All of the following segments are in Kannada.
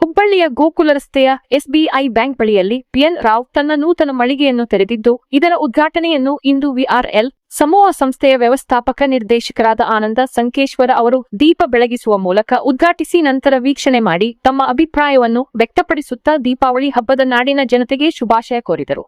ಹುಬ್ಬಳ್ಳಿಯ ಗೋಕುಲ ರಸ್ತೆಯ ಎಸ್ಬಿಐ ಬ್ಯಾಂಕ್ ಬಳಿಯಲ್ಲಿ ಪಿಎನ್ ರಾವ್ ತನ್ನ ನೂತನ ಮಳಿಗೆಯನ್ನು ತೆರೆದಿದ್ದು, ಇದರ ಉದ್ಘಾಟನೆಯನ್ನು ಇಂದು ವಿಆರ್ಎಲ್ ಸಮೂಹ ಸಂಸ್ಥೆಯ ವ್ಯವಸ್ಥಾಪಕ ನಿರ್ದೇಶಕರಾದ ಆನಂದ ಸಂಕೇಶ್ವರ ಅವರು ದೀಪ ಬೆಳಗಿಸುವ ಮೂಲಕ ಉದ್ಘಾಟಿಸಿ ನಂತರ ವೀಕ್ಷಣೆ ಮಾಡಿ ತಮ್ಮ ಅಭಿಪ್ರಾಯವನ್ನು ವ್ಯಕ್ತಪಡಿಸುತ್ತಾ ದೀಪಾವಳಿ ಹಬ್ಬದ ನಾಡಿನ ಜನತೆಗೆ ಶುಭಾಶಯ ಕೋರಿದರು.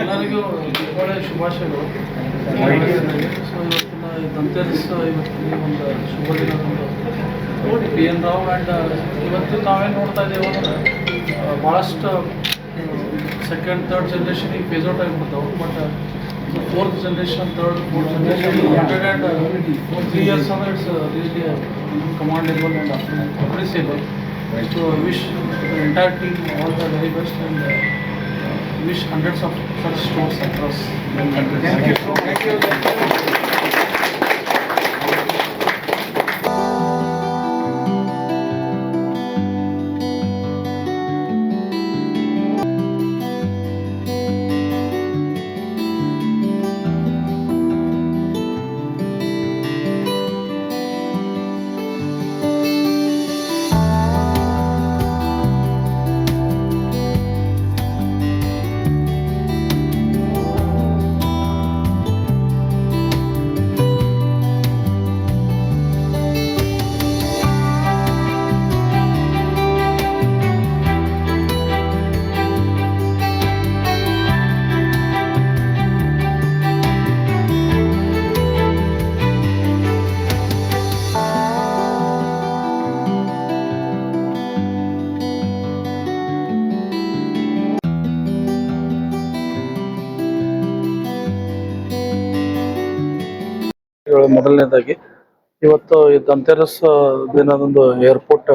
ಎಲ್ಲರಿಗೂ ದೀಪಾವಳಿ ಶುಭಾಶಯಗಳು ಸೊ ಇವತ್ತಿನ ಈ ಧನ್ತೆರಸ್ ಇವತ್ತಿನ ಒಂದು ಶುಭ ದಿನ. ನೋಡಿ ಪಿ ಎನ್ ರಾವ್ ಆ್ಯಂಡ್ ಇವತ್ತು ನಾವೇನು ನೋಡ್ತಾ ಇದ್ದೇವೆ ಅಂದ್ರೆ ಭಾಳಷ್ಟು ಸೆಕೆಂಡ್ ಥರ್ಡ್ ಜನ್ರೇಷನಿಗೆ phase out ಆಗಿಬಿಡ್ತಾವೆ but fourth generation third fourth generation hundred and three years ಅಂದ್ರೆ it's really commendable and appreciable So I wish the entire team all the very best and uh, wish hundreds of such stores across the country. Thank you. Thank you. ಮೊದಲನೇದಾಗಿ, ಇವತ್ತು ಧನ್ತೆರಸ್ ದಿನದಂದು ಏರ್ಪೋರ್ಟ್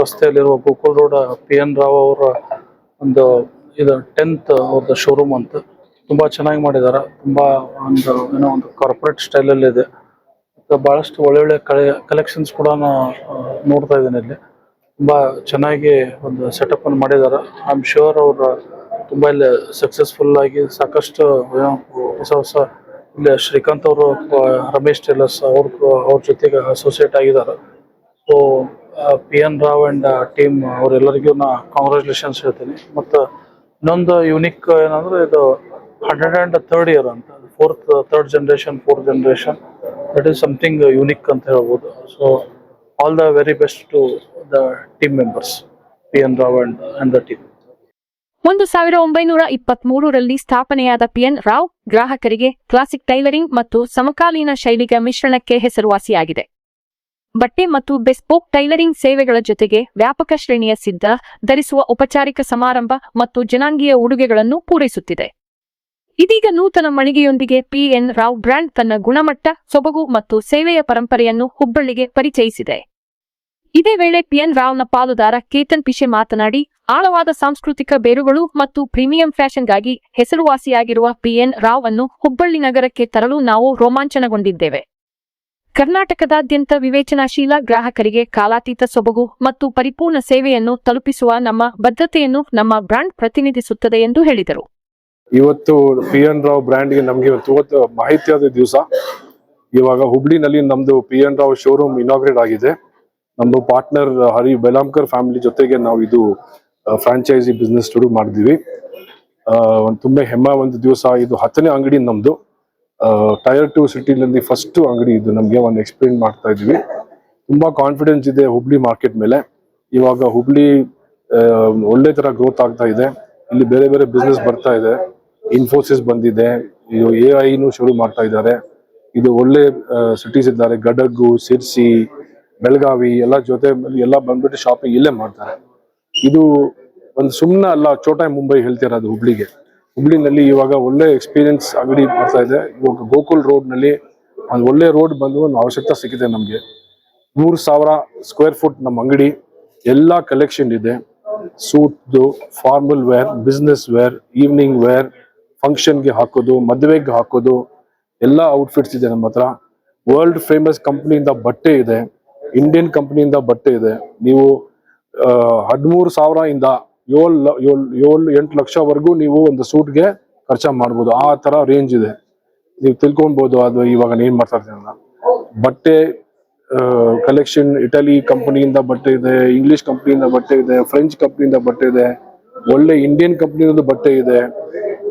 ರಸ್ತೆಯಲ್ಲಿರುವ Gokul road P N Rao ಅವರ ಒಂದು ಇದು ಟೆಂತ್ ಅವ್ರದ್ದು ಶೋರೂಮ್ ಅಂತ ತುಂಬಾ ಚೆನ್ನಾಗಿ ಮಾಡಿದ್ದಾರೆ. ತುಂಬಾ ಒಂದು ಏನೋ ಒಂದು ಕಾರ್ಪೊರೇಟ್ ಸ್ಟೈಲಲ್ಲಿ ಇದೆ. ಭಾಳಷ್ಟು ಒಳ್ಳೊಳ್ಳೆ ಕಲೆ ಕಲೆಕ್ಷನ್ಸ್ ಕೂಡ ನೋಡ್ತಾ ಇದ್ದೀನಿ ಇಲ್ಲಿ. ತುಂಬಾ ಚೆನ್ನಾಗಿ ಒಂದು ಸೆಟಪ್ ಅನ್ನು ಮಾಡಿದ್ದಾರೆ. ಐ ಆಮ್ ಶ್ಯೂರ್ ಅವರು ತುಂಬಾ ಇಲ್ಲಿ ಸಕ್ಸಸ್ಫುಲ್ ಆಗಿ ಸಾಕಷ್ಟು ಹೊಸ ಹೊಸ ಇಲ್ಲಿ ಶ್ರೀಕಾಂತ್ ಅವರು ರಮೇಶ್ ಟೇಲರ್ಸ್ ಅವ್ರ ಅವ್ರ ಜೊತೆಗೆ ಅಸೋಸಿಯೇಟ್ ಆಗಿದ್ದಾರೆ. So P N Rao and team ಅವರೆಲ್ಲರಿಗೂ ನಾ ಕಾಂಗ್ರ್ಯಾಚುಲೇಷನ್ಸ್ ಹೇಳ್ತೀನಿ. ಮತ್ತು ಇನ್ನೊಂದು ಯುನಿಕ್ ಏನಂದ್ರೆ ಇದು ಹಂಡ್ರೆಡ್ ಆ್ಯಂಡ್ ಥರ್ಡ್ ಇಯರ್ ಅಂತ fourth third generation fourth generation that is something unique ಅಂತ ಹೇಳ್ಬೋದು. So all the very best to the team members P N Rao and and the team ಒಂದು ಸಾವಿರ ಒಂಬೈನೂರ ಇಪ್ಪತ್ಮೂರರಲ್ಲಿ ಸ್ಥಾಪನೆಯಾದ ಪಿಎನ್ ರಾವ್ ಗ್ರಾಹಕರಿಗೆ ಕ್ಲಾಸಿಕ್ ಟೈಲರಿಂಗ್ ಮತ್ತು ಸಮಕಾಲೀನ ಶೈಲಿಯ ಮಿಶ್ರಣಕ್ಕೆ ಹೆಸರುವಾಸಿಯಾಗಿದೆ. ಬಟ್ಟೆ ಮತ್ತು ಬೆಸ್ಪೋಕ್ ಟೈಲರಿಂಗ್ ಸೇವೆಗಳ ಜೊತೆಗೆ ವ್ಯಾಪಕ ಶ್ರೇಣಿಯ ಸಿದ್ಧ, ಧರಿಸುವ ಔಪಚಾರಿಕ ಸಮಾರಂಭ ಮತ್ತು ಜನಾಂಗೀಯ ಉಡುಗೆಗಳನ್ನು ಪೂರೈಸುತ್ತಿದೆ. ಇದೀಗ ನೂತನ ಮಳಿಗೆಯೊಂದಿಗೆ ಪಿಎನ್ ರಾವ್ ಬ್ರ್ಯಾಂಡ್ ತನ್ನ ಗುಣಮಟ್ಟ, ಸೊಬಗು ಮತ್ತು ಸೇವೆಯ ಪರಂಪರೆಯನ್ನು ಹುಬ್ಬಳ್ಳಿಗೆ ಪರಿಚಯಿಸಿದೆ. ಇದೇ ವೇಳೆ ಪಿಎನ್ ರಾವ್ನ ಪಾಲುದಾರ ಕೇತನ್ ಪಿಶೆ ಮಾತನಾಡಿ, ಆಳವಾದ ಸಾಂಸ್ಕೃತಿಕ ಬೇರುಗಳು ಮತ್ತು ಪ್ರೀಮಿಯಂ ಫ್ಯಾಷನ್ಗಾಗಿ ಹೆಸರುವಾಸಿಯಾಗಿರುವ ಪಿಎನ್ ರಾವ್ ಅನ್ನು ಹುಬ್ಬಳ್ಳಿ ನಗರಕ್ಕೆ ತರಲು ನಾವು ರೋಮಾಂಚನಗೊಂಡಿದ್ದೇವೆ. ಕರ್ನಾಟಕದಾದ್ಯಂತ ವಿವೇಚನಾಶೀಲ ಗ್ರಾಹಕರಿಗೆ ಕಾಲಾತೀತ ಸೊಬಗು ಮತ್ತು ಪರಿಪೂರ್ಣ ಸೇವೆಯನ್ನು ತಲುಪಿಸುವ ನಮ್ಮ ಬದ್ಧತೆಯನ್ನು ನಮ್ಮ ಬ್ರಾಂಡ್ ಪ್ರತಿನಿಧಿಸುತ್ತದೆ ಎಂದು ಹೇಳಿದರು. ಇವತ್ತು ಪಿ ಎನ್ ರಾವ್ ಬ್ರ್ಯಾಂಡ್ಗೆ ನಮ್ಗೆ ಇವತ್ತು ಮಾಹಿತಿಯಾದ ದಿವಸ. ಇವಾಗ ಹುಬ್ಳಿನಲ್ಲಿ ನಮ್ದು P N Rao showroom inaugurate ಆಗಿದೆ. ನಮ್ದು ಪಾರ್ಟ್ನರ್ ಹರಿ ಬೆಲಾಂಕರ್ ಫ್ಯಾಮಿಲಿ ಜೊತೆಗೆ ನಾವು ಇದು ಫ್ರಾಂಚೈಸಿ ಬಿಸ್ನೆಸ್ ಶುರು ಮಾಡಿದ್ವಿ. ಆ, ತುಂಬ ಹೆಮ್ಮೆ ಒಂದು ದಿವಸ ಇದು ಹತ್ತನೇ ಅಂಗಡಿ ನಮ್ದು. ಟೈರ್ ಟು ಸಿಟಿನಲ್ಲಿ ಫಸ್ಟ್ ಅಂಗಡಿ ಇದು ನಮ್ಗೆ ಒಂದು ಎಕ್ಸ್ಪ್ಲೇನ್ ಮಾಡ್ತಾ ಇದೀವಿ ತುಂಬಾ ಕಾನ್ಫಿಡೆನ್ಸ್ ಇದೆ ಹುಬ್ಳಿ ಮಾರ್ಕೆಟ್ ಮೇಲೆ. ಇವಾಗ ಹುಬ್ಳಿ ಒಳ್ಳೆ ತರ ಗ್ರೋತ್ ಆಗ್ತಾ ಇದೆ. ಇಲ್ಲಿ ಬೇರೆ ಬೇರೆ ಬಿಸ್ನೆಸ್ ಬರ್ತಾ ಇದೆ. ಇನ್ಫೋಸಿಸ್ ಬಂದಿದೆ. ಎ ಐನು ಶುರು ಮಾಡ್ತಾ ಇದ್ದಾರೆ. ಇದು ಒಳ್ಳೆ ಸಿಟೀಸ್ ಇದ್ದಾರೆ. ಗಡಗ್ಗು ಸಿರ್ಸಿ ಬೆಳಗಾವಿ ಎಲ್ಲ ಜೊತೆ ಎಲ್ಲ ಬಂದ್ಬಿಟ್ಟು ಶಾಪಿಂಗ್ ಇಲ್ಲೇ ಮಾಡ್ತಾರೆ. ಇದು ಒಂದು ಸುಮ್ಮನೆ ಅಲ್ಲ ಚೋಟಾ ಮುಂಬೈ ಹೇಳ್ತಿರೋದು ಹುಬ್ಳಿಗೆ. ಹುಬ್ಳಿನಲ್ಲಿ ಇವಾಗ ಒಳ್ಳೆ ಎಕ್ಸ್ಪೀರಿಯನ್ಸ್ ಅಂಗಡಿ ಬರ್ತಾ ಇದೆ. ಇವಾಗ ಗೋಕುಲ್ ರೋಡ್ನಲ್ಲಿ ಒಂದು ಒಳ್ಳೆ ರೋಡ್ ಬಂದು ಒಂದು ಅವಶ್ಯಕತೆ ಸಿಕ್ಕಿದೆ ನಮಗೆ. ಮೂರು ಸಾವಿರ ಸ್ಕ್ವೇರ್ ಫುಟ್ ನಮ್ಮ ಅಂಗಡಿ, ಎಲ್ಲ ಕಲೆಕ್ಷನ್ ಇದೆ. ಸೂಟ್ದು formal wear business wear evening wear ಫಂಕ್ಷನ್ಗೆ ಹಾಕೋದು, ಮದುವೆಗೆ ಹಾಕೋದು, ಎಲ್ಲ ಔಟ್ಫಿಟ್ಸ್ ಇದೆ ನಮ್ಮ ಹತ್ರ. ವರ್ಲ್ಡ್ ಫೇಮಸ್ ಕಂಪ್ನಿಯಿಂದ ಬಟ್ಟೆ ಇದೆ. ಇಂಡಿಯನ್ ಕಂಪ್ನಿಯಿಂದ ಬಟ್ಟೆ ಇದೆ. ನೀವು ಹದಿಮೂರು ಸಾವಿರ ಇಂದ ಏಳು ಏಳು ಏಳು ಎಂಟು ಲಕ್ಷವರೆಗೂ ನೀವು ಒಂದು ಸೂಟ್ಗೆ ಖರ್ಚು ಮಾಡ್ಬೋದು. ಆ ತರ ರೇಂಜ್ ಇದೆ. ನೀವು ತಿಳ್ಕೊಬೋದು ಅದು ಇವಾಗ ಏನು ಮಾಡ್ತಾ ಇರ್ತೀನಿ ಅಂತ. ಬಟ್ಟೆ ಕಲೆಕ್ಷನ್ ಇಟಲಿ ಕಂಪನಿಯಿಂದ ಬಟ್ಟೆ ಇದೆ ಇಂಗ್ಲಿಷ್ ಕಂಪ್ನಿಯಿಂದ ಬಟ್ಟೆ ಇದೆ ಫ್ರೆಂಚ್ ಕಂಪ್ನಿಯಿಂದ ಬಟ್ಟೆ ಇದೆ, ಒಳ್ಳೆ ಇಂಡಿಯನ್ ಕಂಪ್ನಿಯಿಂದ ಬಟ್ಟೆ ಇದೆ.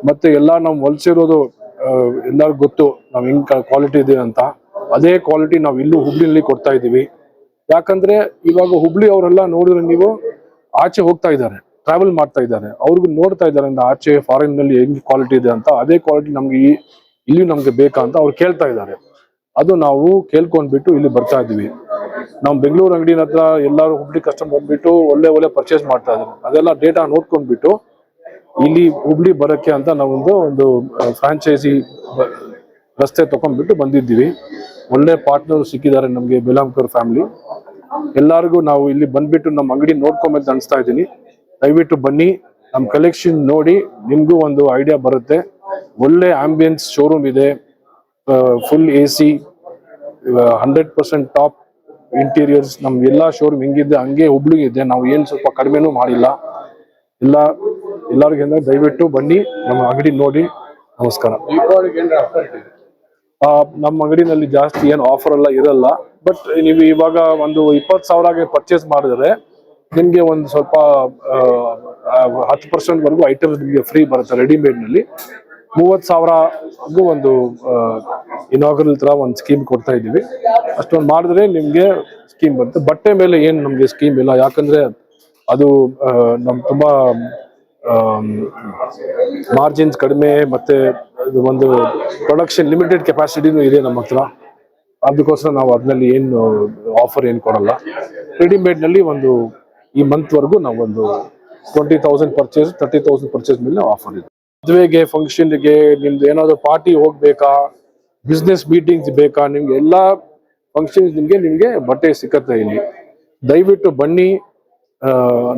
ಮತ್ತೆ ಎಲ್ಲ ನಾವು ಹೊಲ್ಸಿರೋದು ಎಲ್ಲರಿಗೂ ಗೊತ್ತು ನಾವು ಹೆಂಗೆ ಕ್ವಾಲಿಟಿ ಇದೆ ಅಂತ. ಅದೇ ಕ್ವಾಲಿಟಿ ನಾವು ಇಲ್ಲೂ ಹುಬ್ಳಿನಲ್ಲಿ ಕೊಡ್ತಾ ಇದೀವಿ. ಯಾಕಂದ್ರೆ ಇವಾಗ ಹುಬ್ಳಿ ಅವರೆಲ್ಲ ನೋಡಿದ್ರೆ ನೀವು ಆಚೆ ಹೋಗ್ತಾ ಇದ್ದಾರೆ ಟ್ರಾವೆಲ್ ಮಾಡ್ತಾ ಇದ್ದಾರೆ. ಅವ್ರಿಗೂ ನೋಡ್ತಾ ಇದ್ದಾರೆ ಆಚೆ ಫಾರಿನ್ನಲ್ಲಿ ಹೆಂಗ್ ಕ್ವಾಲಿಟಿ ಇದೆ ಅಂತ, ಅದೇ ಕ್ವಾಲಿಟಿ ನಮ್ಗೆ ಈ ಇಲ್ಲಿ ನಮ್ಗೆ ಬೇಕಾ ಅಂತ ಅವ್ರು ಕೇಳ್ತಾ ಇದ್ದಾರೆ. ಅದು ನಾವು ಕೇಳ್ಕೊಂಡ್ಬಿಟ್ಟು ಇಲ್ಲಿ ಬರ್ತಾ ಇದೀವಿ ನಾವು ಬೆಂಗಳೂರು ಅಂಗಡಿನ ಹತ್ರ ಎಲ್ಲರೂ ಹುಬ್ಳಿ ಕಸ್ಟಮರ್ ಬಂದ್ಬಿಟ್ಟು ಒಳ್ಳೆ ಒಳ್ಳೆ ಪರ್ಚೇಸ್ ಮಾಡ್ತಾ ಇದ್ದಾರೆ. ಅದೆಲ್ಲ ಡೇಟಾ ನೋಡ್ಕೊಂಡ್ಬಿಟ್ಟು ಇಲ್ಲಿ ಹುಬ್ಳಿ ಬರಕ್ಕೆ ಅಂತ ನಾವೊಂದು, ಒಂದು ಫ್ರಾಂಚೈಸಿ ರಸ್ತೆ ತಗೊಂಡ್ಬಿಟ್ಟು ಬಂದಿದ್ದೀವಿ. ಒಳ್ಳೆ ಪಾರ್ಟ್ನರ್ ಸಿಕ್ಕಿದ್ದಾರೆ ನಮಗೆ ಬೆಲಾಂಕರ್ ಫ್ಯಾಮಿಲಿ ಎಲ್ಲರಿಗೂ ನಾವು ಇಲ್ಲಿ ಬಂದ್ಬಿಟ್ಟು ನಮ್ಮ ಅಂಗಡಿ ನೋಡ್ಕೊಂಬಂತ ಅನಿಸ್ತಾ ಇದ್ದೀನಿ. ದಯವಿಟ್ಟು ಬನ್ನಿ, ನಮ್ಮ ಕಲೆಕ್ಷನ್ ನೋಡಿ, ನಿಮಗೂ ಒಂದು ಐಡಿಯಾ ಬರುತ್ತೆ. ಒಳ್ಳೆ ಆಂಬಿಯನ್ಸ್ ಶೋರೂಮ್ ಇದೆ. Full A C hundred top interiors ನಮ್ ಎಲ್ಲಾ ಶೋರೂಮ್ ಹೆಂಗಿದೆ, ಹಂಗೆ ಇದೆ. ನಾವು ಏನ್ ಸ್ವಲ್ಪ ಕಡಿಮೆನೂ ಮಾಡಿಲ್ಲ. ಎಲ್ಲ, ಎಲ್ಲರಿಗೂ ದಯವಿಟ್ಟು ಬನ್ನಿ, ನಮ್ಮ ಅಂಗಡಿ ನೋಡಿ. ನಮಸ್ಕಾರ. ನಮ್ಮ ಅಂಗಡಿನಲ್ಲಿ ಜಾಸ್ತಿ ಏನು ಆಫರ್ ಎಲ್ಲ ಇರಲ್ಲ. ಬಟ್ ನೀವು ಇವಾಗ ಒಂದು ಇಪ್ಪತ್ತು ಆಗಿ ಪರ್ಚೇಸ್ ಮಾಡಿದ್ರೆ ನಿಮಗೆ ಒಂದು ಸ್ವಲ್ಪ ಹತ್ತು ಪರ್ಸೆಂಟ್ವರೆಗೂ ಐಟಮ್ಸ್ ನಿಮಗೆ ಫ್ರೀ ಬರುತ್ತೆ ರೆಡಿಮೇಡ್ನಲ್ಲಿ. ಮೂವತ್ತು ಸಾವಿರಗೂ ಒಂದು ಇನಾಗ್ರಲ್ ತರ ಒಂದು ಸ್ಕೀಮ್ ಕೊಡ್ತಾ ಇದ್ದೀವಿ. ಅಷ್ಟೊಂದು ಮಾಡಿದ್ರೆ ನಿಮಗೆ ಸ್ಕೀಮ್ ಬರುತ್ತೆ. ಬಟ್ಟೆ ಮೇಲೆ ಏನು ನಮಗೆ ಸ್ಕೀಮ್ ಇಲ್ಲ. ಯಾಕಂದ್ರೆ ಅದು ನಮ್ಮ ನಮ್ ತುಂಬಾ ಮಾರ್ಜಿನ್ಸ್ ಕಡಿಮೆ ಮತ್ತೆ ಒಂದು ಪ್ರೊಡಕ್ಷನ್ ಲಿಮಿಟೆಡ್ ಕೆಪಾಸಿಟಿನೂ ಇದೆ ನಮ್ಮ ಹತ್ರ. ಅದಕ್ಕೋಸ್ಕರ ನಾವು ಅದ್ರಲ್ಲಿ ಏನು ಆಫರ್ ಏನು ಕೊಡಲ್ಲ. ರೆಡಿಮೇಡ್ನಲ್ಲಿ ಒಂದು ಈ ಮಂತ್ವರೆಗೂ ನಾವೊಂದು twenty thousand purchase thirty thousand purchase ಮೇಲೆ ಆಫರ್ ಇದೆ ಮದುವೆಗೆ ಫಂಕ್ಷನ್ಗೆ ನಿಮ್ದು ಏನಾದರೂ ಪಾರ್ಟಿ ಹೋಗ್ಬೇಕಾ? ಬಿಸ್ನೆಸ್ ಮೀಟಿಂಗ್ಸ್ ಬೇಕಾ? ನಿಮ್ಗೆ ಎಲ್ಲಾ ಫಂಕ್ಷನ್ಸ್ ನಿಮಗೆ ನಿಮಗೆ ಬಟ್ಟೆ ಸಿಕ್ಕತ್ತೆ ಇಲ್ಲಿ. ದಯವಿಟ್ಟು ಬನ್ನಿ.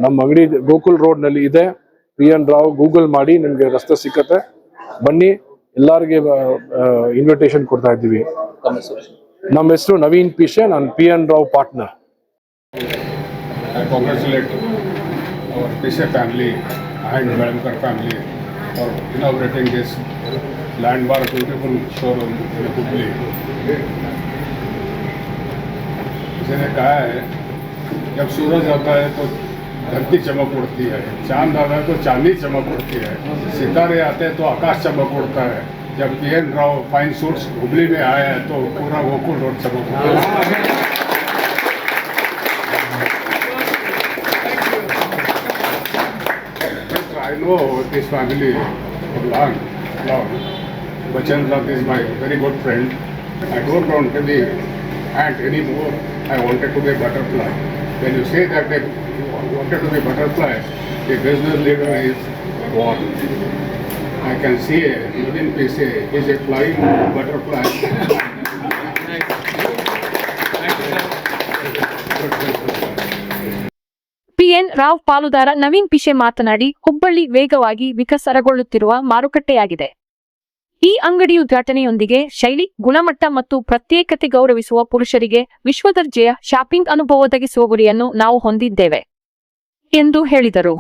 ನಮ್ಮ ಅಂಗಡಿ ಗೋಕುಲ್ ರೋಡ್ನಲ್ಲಿ ಇದೆ. ಪಿ ಎನ್ ರಾವ್ ಗೂಗಲ್ ಮಾಡಿ ನಿಮ್ಗೆ ರಸ್ತೆ ಸಿಕ್ಕತ್ತೆ ಬನ್ನಿ ಎಲ್ಲರಿಗೆ ಇನ್ವಿಟೇಷನ್ ಕೊಡ್ತಾ ಇದ್ದೀವಿ ನಮ್ಮ ಹೆಸರು ನವೀನ್ ಪಿಶೆ ನಾನು P N Rao partner I congratulate our Pisha family and Velamkar family for inaugurating this landmark beautiful showroom in Hubli. किसी ने कहा है जब सूरज आता है तो धरती चमक उड़ती है। चाँद आता है तो चांदी चमक उड़ती है। सितारे आते हैं तो आकाश चमक उड़ता है। जब P N Rao fine suits Hubli में आया है तो पूरा गोकुल रोड चमक उड़ता है। फैमिली बचन law very good friend I don't any more I wanted to be butterfly When you say that they wanted to be butterfly, the business leader is born. I can see within PC, he's a flying butterfly. P N Rao ಪಾಲುದಾರ ನವೀನ್ ಪಿಶೆ ಮಾತನಾಡಿ ಹುಬ್ಬಳ್ಳಿ ವೇಗವಾಗಿ ವಿಕಸನಗೊಳ್ಳುತ್ತಿರುವ ಮಾರುಕಟ್ಟೆಯಾಗಿದೆ ಈ ಅಂಗಡಿ ಉದ್ಘಾಟನೆಯೊಂದಿಗೆ ಶೈಲಿ, ಗುಣಮಟ್ಟ ಮತ್ತು ಪ್ರತ್ಯೇಕತೆ ಗೌರವಿಸುವ ಪುರುಷರಿಗೆ ವಿಶ್ವದರ್ಜೆಯ ಶಾಪಿಂಗ್ ಅನುಭವ ಒದಗಿಸುವ ಗುರಿಯನ್ನು ನಾವು ಹೊಂದಿದ್ದೇವೆ ಎಂದು ಹೇಳಿದರು.